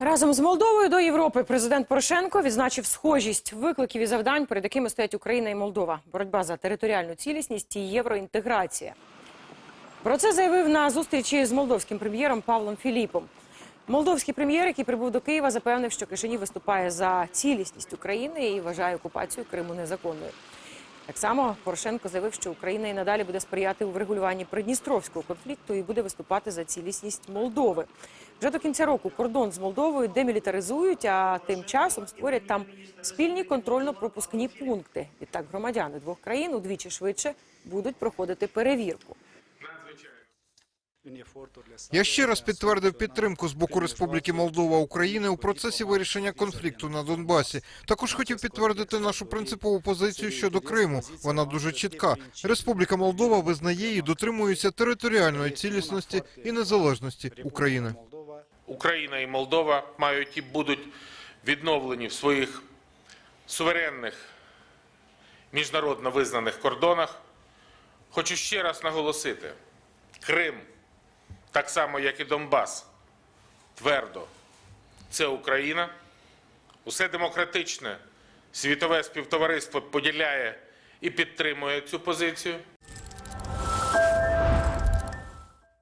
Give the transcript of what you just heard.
Разом з Молдовою до Європи президент Порошенко відзначив схожість викликів і завдань, перед якими стоять Україна і Молдова. Боротьба за територіальну цілісність і євроінтеграція. Про це заявив на зустрічі з молдовським прем'єром Павлом Філіпом. Молдовський прем'єр, який прибув до Києва, запевнив, що Кишинів виступає за цілісність України і вважає окупацію Криму незаконною. Так само Порошенко заявив, що Україна і надалі буде сприяти у врегулюванні придністровського конфлікту і буде виступати за цілісність Молдови. Вже до кінця року кордон з Молдовою демілітаризують, а тим часом створять там спільні контрольно-пропускні пункти. Відтак громадяни двох країн удвічі швидше будуть проходити перевірку. Я ще раз підтвердив підтримку з боку Республіки Молдова України у процесі вирішення конфлікту на Донбасі. Також хотів підтвердити нашу принципову позицію щодо Криму. Вона дуже чітка. Республіка Молдова визнає і дотримується територіальної цілісності і незалежності України. Україна і Молдова мають і будуть відновлені в своїх суверенних міжнародно визнаних кордонах. Хочу ще раз наголосити: Крим, так само як і Донбас, твердо це Україна. Усе демократичне світове співтовариство поділяє і підтримує цю позицію.